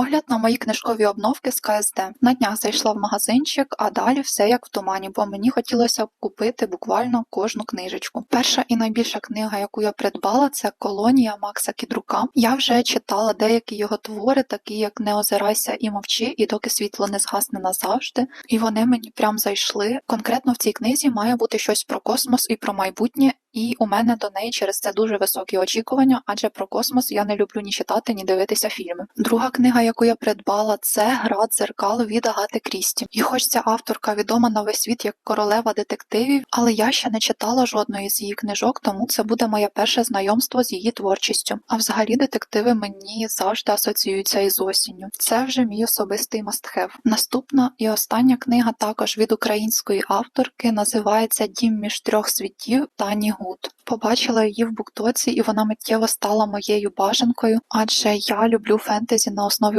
Огляд на мої книжкові обновки з КСД. На днях зайшла в магазинчик, а далі все як в тумані, бо мені хотілося купити буквально кожну книжечку. Перша і найбільша книга, яку я придбала, це колонія Макса Кідрука. Я вже читала деякі його твори, такі як Не озирайся і мовчи, і доки світло не згасне назавжди. І вони мені прям зайшли. Конкретно в цій книзі має бути щось про космос і про майбутнє. І у мене до неї через це дуже високі очікування, адже про космос я не люблю ні читати, ні дивитися фільми. Друга книга, яку я придбала, це Гра дзеркал від Агати Крісті. І хоч ця авторка відома на весь світ як королева детективів, але я ще не читала жодної з її книжок, тому це буде моє перше знайомство з її творчістю. А взагалі детективи мені завжди асоціюються із осінню. Це вже мій особистий мастхев. Наступна і остання книга також від української авторки називається Дім між трьох світів Тані Гуд. Побачила її в буктоці, і вона миттєво стала моєю бажанкою, адже я люблю фентезі на основі